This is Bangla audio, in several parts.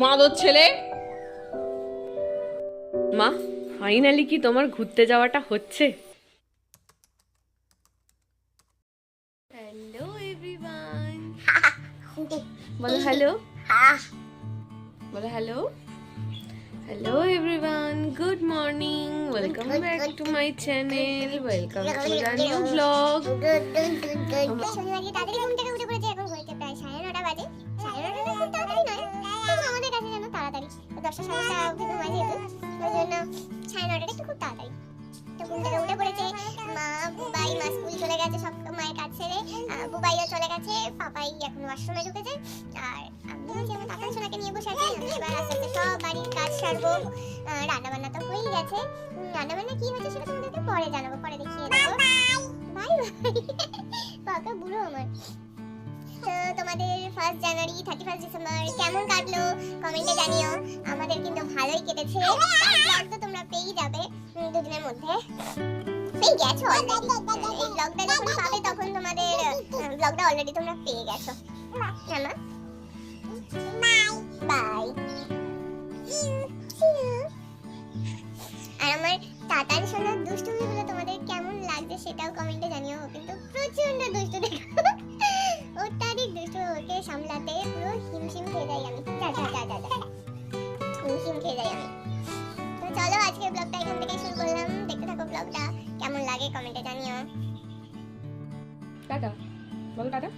মাদর ছেলে। মা ফাইনালি কি তোমার ঘুরতে যাওয়াটা হচ্ছে? হ্যালো এভরিওয়ান বলো হ্যালো বলো hello hello everyone good morning welcome back to my channel welcome to the new blog দশটা সাড়ে দশটা উঠে যেহেতু ওই জন্য সাড়ে নটাটা একটু খুব তাড়াতাড়ি। তো ঘুম থেকে উঠে পড়েছে মা বুবাই মা স্কুল চলে গেছে সব মায়ের কাজ ছেড়ে বুবাইও চলে গেছে পাপাই এখন ওয়াশরুমে ঢুকেছে। আর আমি আমার কাকা সোনাকে নিয়ে বসে আছি। আমি এবার আস্তে আস্তে সব বাড়ির কাজ সারবো। রান্না তো হয়েই গেছে। রান্না বান্না কি হয়েছে সেটা তোমাদেরকে পরে জানাব পরে দেখিয়ে দেবো। Bye bye. পাকা বুড়ো আমার। তোমাদের first January thirty first December কেমন কাটলো? কমেন্টে জানিও। আমাদের কিন্তু ভালোই কেটেছে। তো তোমরা পেয়েই যাবে দুদিনের মধ্যে। পেয়ে গেছো অলরেডি এই ব্লগটা যখন পাবে তখন তোমাদের ব্লগটা অলরেডি তোমরা পেয়ে গেছো। হ্যাঁ মা। বাই আর আমার তাতার সোনার দুষ্টুমিগুলো তোমাদের কেমন লাগছে সেটাও কমেন্টে জানিও। কিন্তু প্রচণ্ড দুষ্টু দেখো চলো আজকে ব্লগটা এখান থেকে শুরু করলাম। দেখতে থাকো ব্লগটা কেমন লাগে কমেন্টে জানিও। টাটা। বলো টাটা।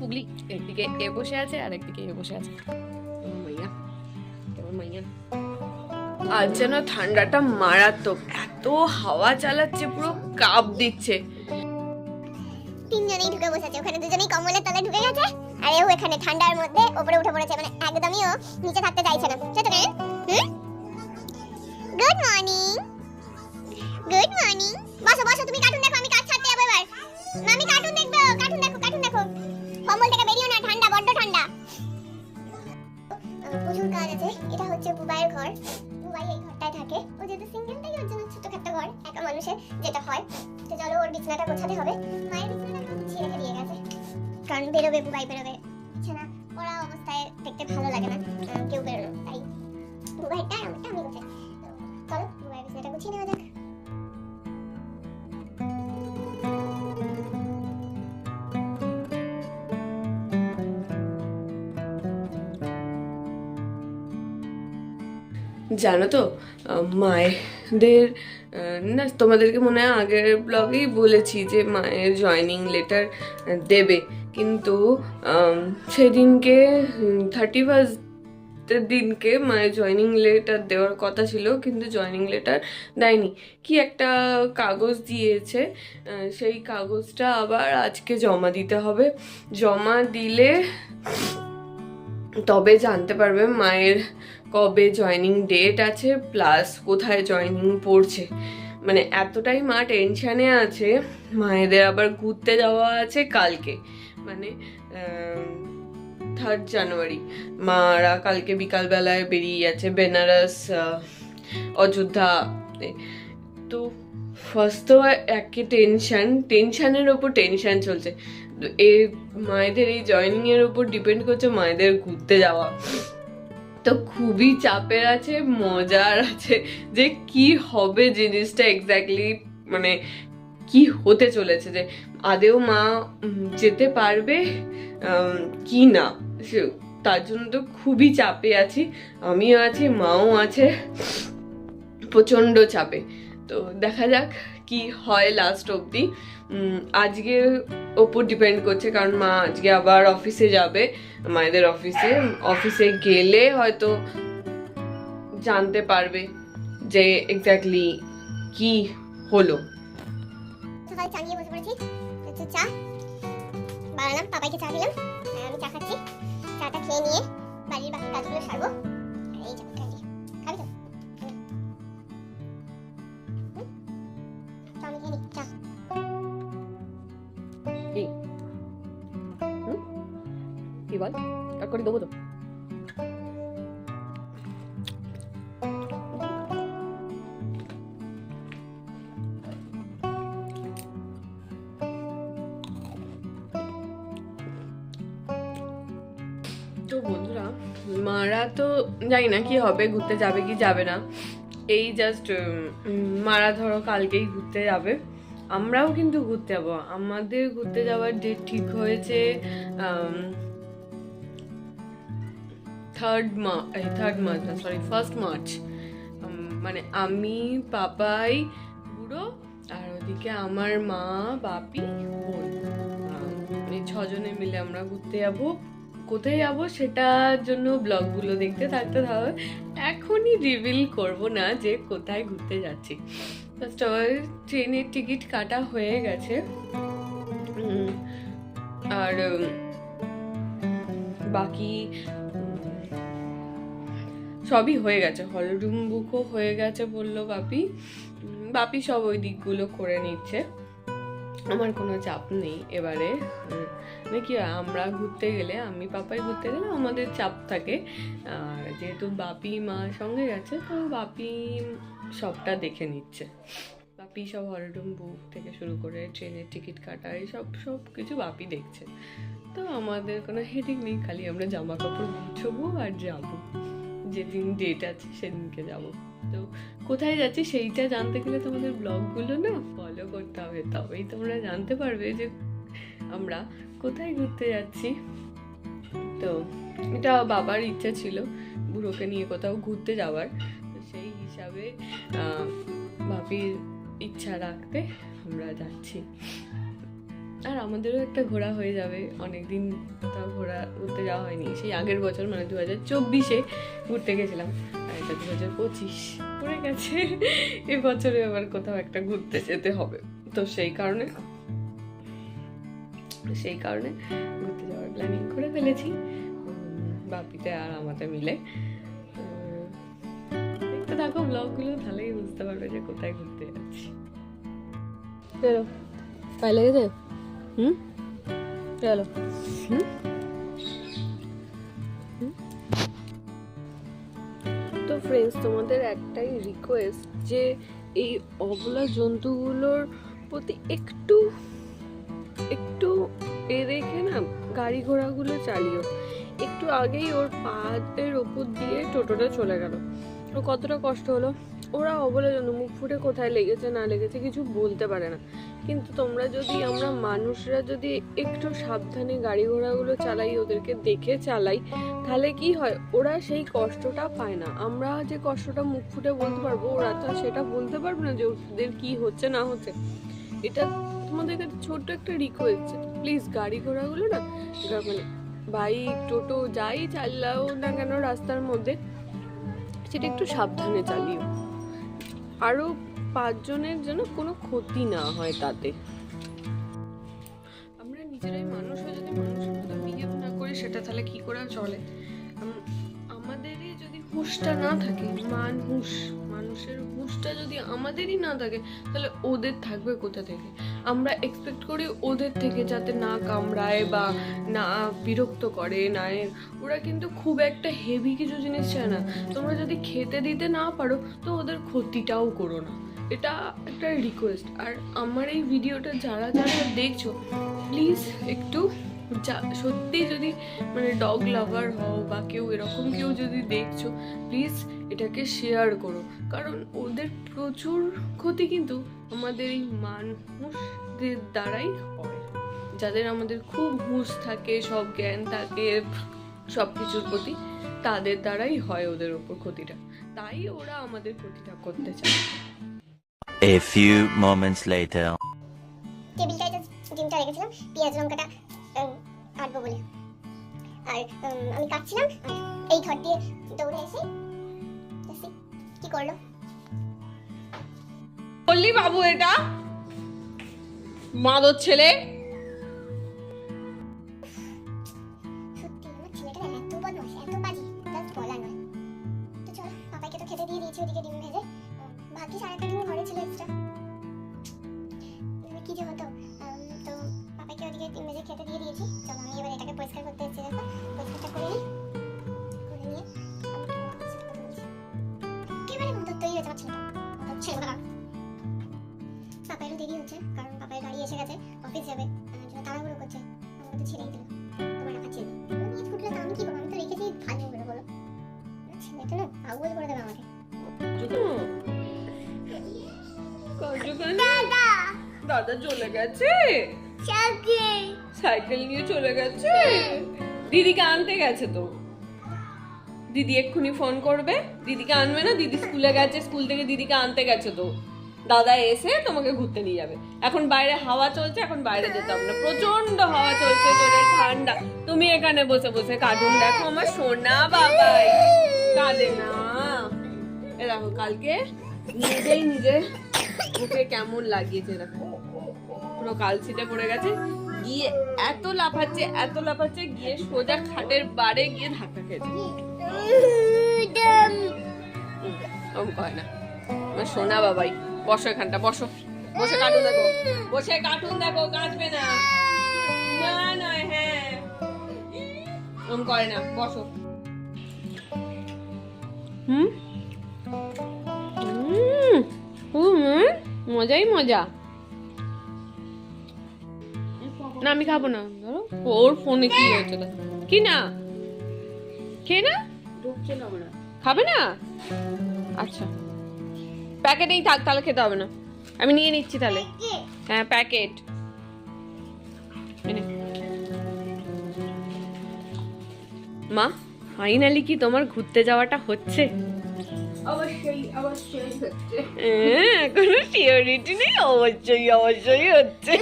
পুগলি একদিকে এ বসে আছে আর একদিকে এ বসে আছে। মাইয়া কেমন মাইয়া। আজ যেন ঠান্ডাটা মারাত্মক এত হাওয়া চালাচ্ছে পুরো কাপ দিচ্ছে। তিনজনেই ঢুকে বসেছে ওখানে দুজনেই কম্বলের তলায় ঢুকে গেছে। আর এও এখানে ঠান্ডার মধ্যে উপরে উঠে পড়েছে মানে একদমই ও নিচে থাকতে চাইছে না। কেন হুম? গুড মর্নিং গুড মর্নিং বসো বসো, তুমি কার্টুন দেখো, আমি কাজ ছাড়তে যাব এবার। আমি কার্টুন দেখব কার্টুন দেখো কার্টুন দেখো। কম্বল থেকে বেরিও না, ঠান্ডা, বড্ড ঠান্ডা। প্রচুর কাজ আছে, এটা হচ্ছে বুবাইয়ের ঘর। বুবাই এই ঘরটায় থাকে। ও যেহেতু সিঙ্গেল তাই ওর জন্য ছোটখাটো ঘর, একা মানুষের যেটা হয়। তো চলো ওর বিছানাটা গোছাতে হবে। মায়ের বিছানাটা গুছিয়ে রেখে দিয়ে গেছে। কারণ বেরোবে বুবাই, বেরোবে। বিছানা পড়া অবস্থায় দেখতে ভালো লাগে না। কেউ বেরোনো তাই বুবাইটা আমারটা আমি গোছাই চলো বুবাইয়ের বিছানাটা গুছিয়ে নেওয়া যাক। জানো তো মায়েদের না, তোমাদেরকে মনে হয় আগের ব্লগেই বলেছি যে মায়ের জয়নিং লেটার দেবে। কিন্তু সেদিনকে থার্টি ফার্স্টের দিনকে মায়ের জয়নিং লেটার দেওয়ার কথা ছিল, কিন্তু জয়নিং লেটার দেয়নি। কি একটা কাগজ দিয়েছে সেই কাগজটা আবার আজকে জমা দিতে হবে। জমা দিলে তবে জানতে পারবে মায়ের কবে জয়নিং ডেট আছে প্লাস কোথায় জয়নিং পড়ছে। মানে এতটাই মা টেনশানে আছে, মায়েদের আবার ঘুরতে যাওয়া আছে কালকে। মানে থার্ড জানুয়ারি মারা কালকে বিকালবেলায় বেরিয়ে যাচ্ছে বেনারস অযোধ্যা। তো ফার্স্ট তো একে টেনশান টেনশনের ওপর টেনশন চলছে। এই মায়েদের, এই জয়নিং ওপর ডিপেন্ড করছে মায়েদের ঘুরতে যাওয়া। তো খুবই চাপের আছে, মজার আছে, যে কি হবে জিনিসটা এক্স্যাক্টলি মানে কি হতে চলেছে, যে আদেও মা যেতে পারবে? কি না? তার জন্য তো খুবই চাপে আছি, আমিও আছি, মাও আছে, প্রচণ্ড চাপে। তো দেখা যাক কি হয় লাস্ট অবধি। আজকে ওপর ডিপেন্ড করছে, কারণ মা আজকে আবার অফিসে যাবে, মায়েদের অফিসে অফিসে গেলে হয়তো জানতে পারবে যে এক্স্যাক্টলি কি হলো। সকালে চা নিয়ে বসে পড়েছি একটু চা। বানালাম, পাপাইকে চা দিলাম, আর আমি চা খাচ্ছি। চাটা খেয়ে নিয়ে বাড়ির বাকি কাজগুলো সারবো। এই চা খাচ্ছি খাবি তো? চা আমি খেয়ে নিই, চা। কি? বল? কাট করে দেবো তো। জানি না কি হবে, ঘুরতে যাবে কি যাবে না। এই জাস্ট মারা ধরো কালকেই ঘুরতে যাবে। আমরাও কিন্তু ঘুরতে যাব। আমাদের ঘুরতে যাওয়ার ডেট ঠিক হয়েছে থার্ড মার্চ থার্ড মার্চ না সরি ফার্স্ট মার্চ মানে আমি, পাপাই, বুড়ো, আর ওদিকে আমার মা, বাপি, বোন। এই ছজনে মিলে আমরা ঘুরতে যাব। কোথায় যাব সেটার জন্য ব্লগগুলো দেখতে থাকতে হবে এখনই রিভিল করব না যে কোথায় ঘুরতে যাচ্ছি। ফার্স্ট অফ অল ট্রেনের টিকিট কাটা হয়ে গেছে। আর বাকি সবই হয়ে গেছে। হল রুম বুকও হয়ে গেছে বলল বাপি। বাপি সব ওই দিকগুলো করে নিচ্ছে। আমার কোনো চাপ নেই এবারে। মানে কি আমরা ঘুরতে গেলে, আমি পাপাই ঘুরতে গেলে আমাদের চাপ থাকে। আর যেহেতু বাপি মা সঙ্গে গেছে, তো বাপি সবটা দেখে নিচ্ছে। বাপি সব হলরুম বুক থেকে শুরু করে ট্রেনের টিকিট কাটা সব সব কিছু বাপি দেখছে। তো আমাদের কোনো হেডিং নেই, খালি আমরা জামা কাপড় গুছবো আর যাব। যেদিন ডেট আছে, সেদিনকে যাব। তো কোথায় যাচ্ছি সেইটা জানতে গেলে তোমাদের ব্লগগুলো না ফলো করতে হবে, তবেই তোমরা জানতে পারবে যে আমরা কোথায় ঘুরতে যাচ্ছি। তো এটা বাবার ইচ্ছা ছিল বুড়োকে নিয়ে কোথাও ঘুরতে যাওয়ার। তো সেই হিসাবে বাপির ইচ্ছা রাখতে আমরা যাচ্ছি। আর আমাদেরও একটা ঘোরা হয়ে যাবে, অনেকদিন কোথাও ঘোরা, ঘুরতে যাওয়া হয়নি। সেই আগের বছর মানে দু হাজার চব্বিশে ঘুরতে গেছিলাম। আর এটা দু হাজার পঁচিশ, পড়ে গেছে। এবছরে আবার কোথাও একটা ঘুরতে যেতে হবে। তো সেই কারণে সেই কারণে ঘুরতে যাওয়ার প্ল্যানিং করে ফেলেছি। বাপিতে আর আমাতে মিলে। দেখতে থাকো ব্লগগুলো তাহলেই বুঝতে পারবে যে কোথায় ঘুরতে যাচ্ছি। চলো পায়ে লেগেছে হুম? চলো। তো ফ্রেন্ডস তোমাদের একটাই রিকোয়েস্ট যে এই অবলা জন্তুগুলোর প্রতি একটু একটু এ রেখে না গাড়ি ঘোড়াগুলো চালিও। একটু আগেই ওর পায়ের ওপর দিয়ে টোটোটা চলে গেল। ও কতটা কষ্ট হলো? ওরা অবলা জন্তু মুখ ফুটে কোথায় লেগেছে, না লেগেছে কিছু বলতে পারে না। কিন্তু তোমরা যদি, আমরা মানুষরা যদি একটু সাবধানে গাড়ি ঘোড়াগুলো চালাই, ওদেরকে দেখে চালাই, তাহলে কি হয়? ওরা সেই কষ্টটা পায় না। আমরা যে কষ্টটা মুখ ফুটে বলতে পারব, ওরা তো সেটা বলতে পারবে না যে ওদের কি হচ্ছে, না হচ্ছে। এটা তোমাদের কাছে ছোট্ট একটা রিকোয়েস্ট প্লিজ গাড়ি ঘোড়াগুলো না মানে বাইক টোটো, যাই চালাও না কেন রাস্তার মধ্যে, সেটা একটু সাবধানে চালিও। আরও পাঁচজনের যেন কোনো ক্ষতি না হয় তাতে। আমরা নিজেরাই মানুষ হয়ে যদি মানুষের মতো বিহেভ না করি, সেটা তাহলে কি করে চলে? আমাদেরই যদি হুঁশটা না থাকে, মান হুঁশ। মানুষের হুঁশটা যদি আমাদেরই না থাকে, তাহলে ওদের থাকবে কোথা থেকে? আমরা এক্সপেক্ট করি ওদের থেকে যাতে না কামড়ায় বা না বিরক্ত করে, না ওরা কিন্তু খুব একটা হেভি কিছু জিনিস চায় না। তোমরা যদি খেতে দিতে না পারো, তো ওদের ক্ষতিটাও করো না। এটা একটা রিকোয়েস্ট আর আমার এই ভিডিওটা যারা যারা দেখছ প্লিজ একটু সত্যি যদি মানে ডগ লাভার হও বা কেউ এরকম কেউ যদি দেখছ প্লিজ এটাকে শেয়ার করো। কারণ ওদের প্রচুর ক্ষতি কিন্তু আমাদের এই মানুষদের দ্বারাই হয়। যাদের আমাদের খুব হুঁশ থাকে সব জ্ঞান থাকে সব কিছুর প্রতি তাদের দ্বারাই হয় ওদের ওপর ক্ষতিটা। তাই ওরা আমাদের ক্ষতিটা করতে চায়। A few moments later. টেবিলটায় ডিমটা রেখেছিলাম পেঁয়াজ লঙ্কাটা কাটবো বলে। আর আমি কাটছিলাম এই ঘর দিয়ে দৌড়ে এসে কি করল। বললি বাবু এটা? মাদর ছেলে? দাদা চলে গেছে? সাইকেল। নিয়ে চলে গেছে? দিদিকে আনতে গেছে তো? দিদি এক্ষুনি ফোন করবে। দিদিকে আনবে না? দিদি স্কুলে গেছে স্কুল থেকে দিদিকে আনতে গেছে তো। দাদা এসে তোমাকে ঘুরতে নিয়ে যাবে। এখন বাইরে হাওয়া চলছে এখন বাইরে যেতে যেতাম না। প্রচণ্ড হাওয়া চলছে জোরে ঠান্ডা। তুমি এখানে বসে বসে কার্টুন দেখো আমার সোনা বাবাই। কাঁদে না। এ দেখো কালকে নিজেই নিজে মুখে কেমন লাগিয়েছে দেখো। পুরো কালসিটে পড়ে গেছে। গিয়ে এত লাফাচ্ছে এত লাফাচ্ছে, গিয়ে সোজা খাটের বারে গিয়ে ধাক্কা খেয়েছে। ওম কয় না। আমার সোনা বাবাই, বসো এখানটা, বসো। বসে কার্টুন দেখো। বসে কার্টুন দেখো, কাঁদবে না। হ্যাঁ। ওম করে না, বসো। হুম? হুম? হুম মজাই মজা। না আমি খাব না। ধরো ওর ফোনে কি হয়েছে? কি না? খেয়ে না? খাবে না? আচ্ছা। প্যাকেটেই থাক তাহলে খেতে হবে না। আমি নিয়ে নিচ্ছি তাহলে। হ্যাঁ প্যাকেট। মা ফাইনালি কি তোমার ঘুরতে যাওয়াটা হচ্ছে? অবশ্যই অবশ্যই হচ্ছে। হ্যাঁ, কোনো সিওরিটি নেই অবশ্যই অবশ্যই হচ্ছে।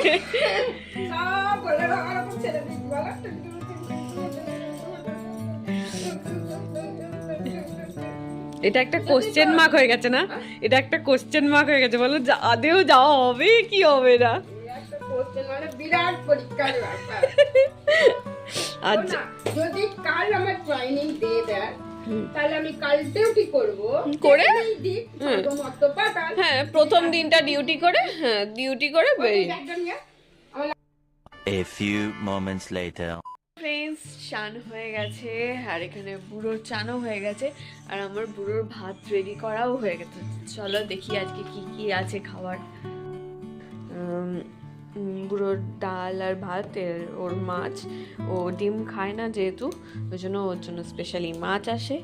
এটা একটা কোশ্চেন মার্ক হয়ে গেছে না? এটা একটা কোশ্চেন মার্ক হয়ে গেছে বলো আদেও যাওয়া হবে কি হবে না? মানে বিরাট পরীক্ষার ব্যাপার। আচ্ছা। যদি কাল আমার ট্রেনিং দিয়ে দেয় তাহলে আমি কালকেও কি করব? করে? হ্যাঁ প্রথম দিনটা ডিউটি করে হ্যাঁ ডিউটি করে বেরিয়ে। A few moments later. Friends চান হয়ে গেছে আর এখানে বুড়োর চানও হয়ে গেছে আর আমার বুড়োর ভাত রেডি করাও হয়ে গেছে। চলো দেখি আজকে কি কি আছে খাবার উম, ডাল আর ভাত ওর মাছ। ও ডিম খায় না যেহেতু ওই জন্য ওর জন্য স্পেশালি মাছ আসে।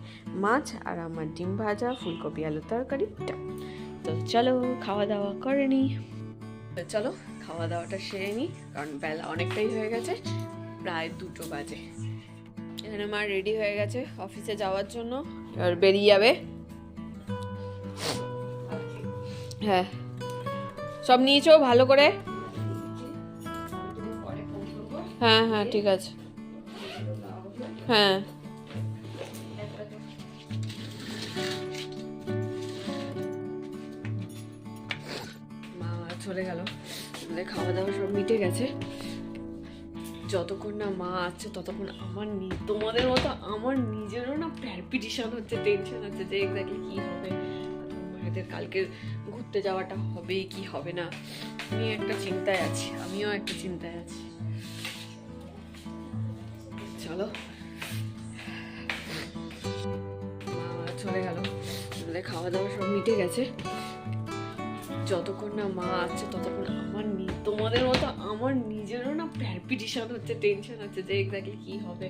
মাছ আর আমার ডিম ভাজা ফুলকপি আলু তরকারি তো চলো খাওয়া দাওয়া করে নি। চলো খাওয়া দাওয়াটা সেরে নিই কারণ বেলা অনেকটাই হয়ে গেছে প্রায় দুটো বাজে। এখানে মা রেডি হয়ে গেছে অফিসে যাওয়ার জন্য এবার বেরিয়ে যাবে। হ্যাঁ। সব নিয়েছো ভালো করে? হ্যাঁ হ্যাঁ ঠিক আছে। হ্যাঁ। মা চলে গেল। আমাদের খাওয়া দাওয়া সব মিটে গেছে। যতক্ষণ না মা আছে ততক্ষণ আমার তোমাদের মতো আমার নিজেরও না প্যারপিটিশন হচ্ছে টেনশন হচ্ছে যে এক্স্যাক্টলি কি হবে। মায়েদের কালকে ঘুরতে যাওয়াটা হবে কি হবে না? আমি একটা চিন্তায় আছি, আমিও একটা চিন্তায় আছি। চলো। চলে গেল। খাওয়া দাওয়া সব মিটে গেছে। যতক্ষণ না মা আছে ততক্ষণ আমার তোমাদের মতো আমার নিজেরও না প্যারপিটিশন হচ্ছে টেনশন হচ্ছে যে এক্স্যাক্টলি কি হবে।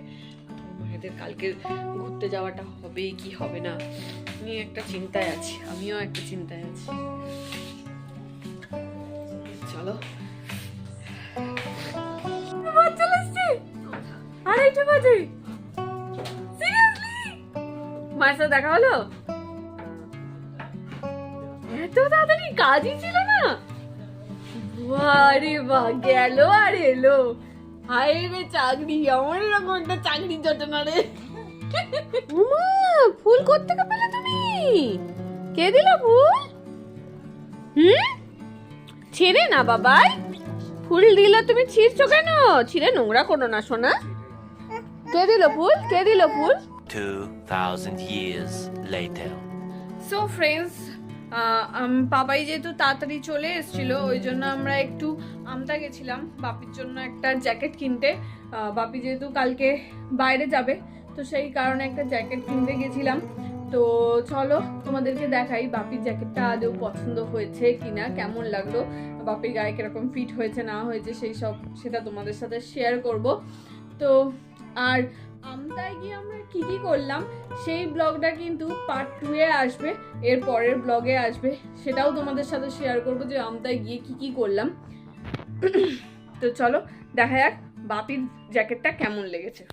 মায়েদের কালকে ঘুরতে যাওয়াটা হবে কি হবে না? আমি একটা চিন্তায় আছি, আমিও একটা চিন্তায় আছি। চলে। আড়াইটা বাজে। সিরিয়াসলি মায়ের সাথে দেখা হলো? এত তাড়াতাড়ি কাজই ছিল না। আরে বা, গেল আর এলো। হাই রে চাকরি আমার এরকম একটা চাকরি জোটে না রে। উমা, ফুল করতে পেলে তুমি? কে দিল ফুল? হুম? ছেড়ে না বাবাই। ফুল দিল তুমি ছিঁড়ছো কেন? ছিঁড়ে নোংরা করো না, সোনা। কে দিল ফুল? কে দিল ফুল? 2,000 years later. So friends Papai যেহেতু তাড়াতাড়ি চলে এসেছিল ওই জন্য আমরা একটু আমতা গেছিলাম বাপির জন্য একটা জ্যাকেট কিনতে। বাপি যেহেতু কালকে বাইরে যাবে তো সেই কারণে একটা জ্যাকেট কিনতে গেছিলাম। তো চলো তোমাদেরকে দেখাই বাপির জ্যাকেটটা আদৌ পছন্দ হয়েছে কিনা কেমন লাগল বাপির গায়ে কীরকম ফিট হয়েছে না হয়েছে সেই সব সেটা তোমাদের সাথে শেয়ার করব। তো আর আমতায় গিয়ে আমরা কি কি করলাম সেই ব্লগটা কিন্তু পার্ট টু এ আসবে এর পরের ব্লগে আসবে সেটাও তোমাদের সাথে শেয়ার করব যে আমতায় গিয়ে কি কি করলাম। তো চলো দেখা যাক বাপির জ্যাকেটটা কেমন লেগেছে।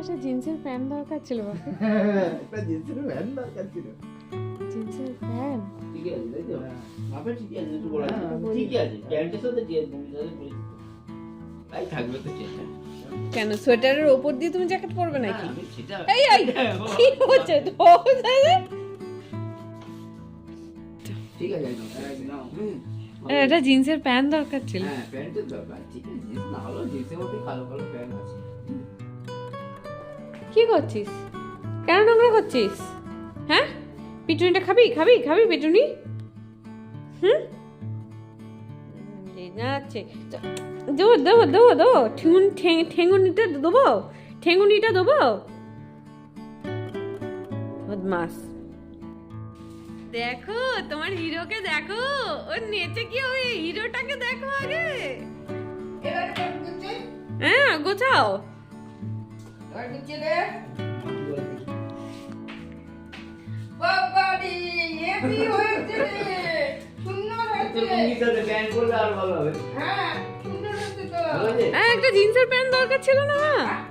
একটা জিন্সের প্যান্ট দরকার ছিল একটা জিন্সের প্যান্ট দরকার ছিল। চেষ্টা কেন? সোয়েটারের ওপর দিয়ে তুমি জ্যাকেট পরবে নাকি? হুম এটা জিন্সের প্যান্ট দরকার ছিল। হ্যাঁ কি করছিস? কেন নোংরা করছিস? হ্যাঁ? পিটুনিটা খাবি? খাবি? খাবি পিটুনি? হুম? আছে। দেবো দেবো দেবো দেবো। ঠেঙুন ঠেং- ঠেঙুনিটা দেবো? ঠেঙুনিটা দেবো? বদমাস। দেখো তোমার হিরোকে দেখো। ওর নেচে কি ওই হিরোটাকে দেখো আগে? হ্যাঁ গোছাও। এবার গুছে রে বাবা রে এ কি হয়েছে রে। সুন্দর হয়েছে। তুমি প্যান্ট পরলে আর ভালো হবে। হ্যাঁ সুন্দর হয়েছে তো। হ্যাঁ একটা জিন্সের প্যান্ট দরকার ছিল না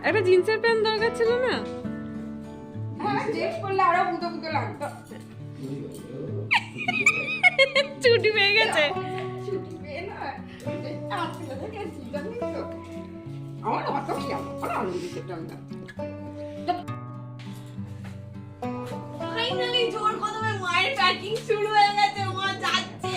একটা জিন্সের প্যান্ট দরকার ছিল না? হ্যাঁ জিন্স পরলে আরও বুতো বুতো লাগতো। ছুটি পেয়ে গেছে। ছুটি পেয়ে না আমার অত কি আমার আনন্দ জোর কদমে মায়ের প্যাকিং শুরু হয়ে গেছে মা যাচ্ছে।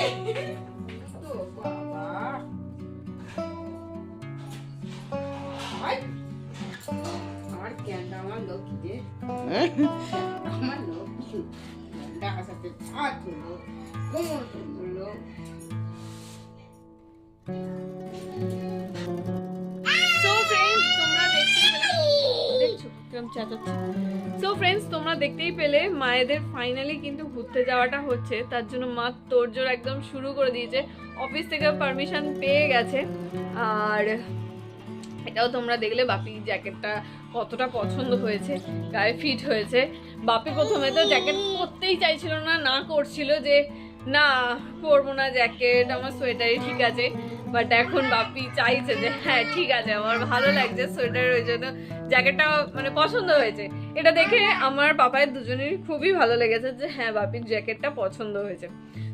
আমার ক্যান্ডা আমার লক্ষ্মী চেঁচাচ্ছে। সো ফ্রেন্ডস তোমরা দেখতেই পেলে মায়েদের ফাইনালি কিন্তু ঘুরতে যাওয়াটা হচ্ছে। তার জন্য মা তোড়জোড় একদম শুরু করে দিয়েছে। অফিস থেকে পারমিশন পেয়ে গেছে। আর এটাও তোমরা দেখলে, বাপি জ্যাকেটটা কতটা পছন্দ হয়েছে, গায়ে ফিট হয়েছে। বাপি প্রথমে তো জ্যাকেট পরতেই চাইছিল না না করছিল যে, না, পরবো না জ্যাকেট আমার সোয়েটারই ঠিক আছে। বাট এখন বাপি চাইছে যে হ্যাঁ ঠিক আছে, আমার ভালো লাগছে সোয়েটার ওই জন্য জ্যাকেটটা মানে পছন্দ হয়েছে। এটা দেখে আমার পাপায়ের দুজনেরই খুবই ভালো লেগেছে যে হ্যাঁ বাপির জ্যাকেটটা পছন্দ হয়েছে।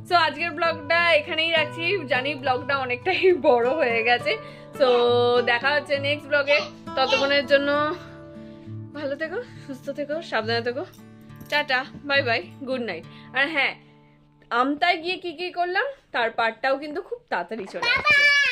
সো আজকের ব্লগটা এখানেই রাখছি। জানি ব্লগটা অনেকটাই বড় হয়ে গেছে। সো দেখা হচ্ছে নেক্সট ব্লগে ততক্ষণের জন্য ভালো থেকো, সুস্থ থেকো, সাবধানে থেকো। Tata bye bye good night আর হ্যাঁ আমতায় গিয়ে কি কি করলাম তার পার্টটাও কিন্তু খুব তাড়াতাড়ি চলে আসছে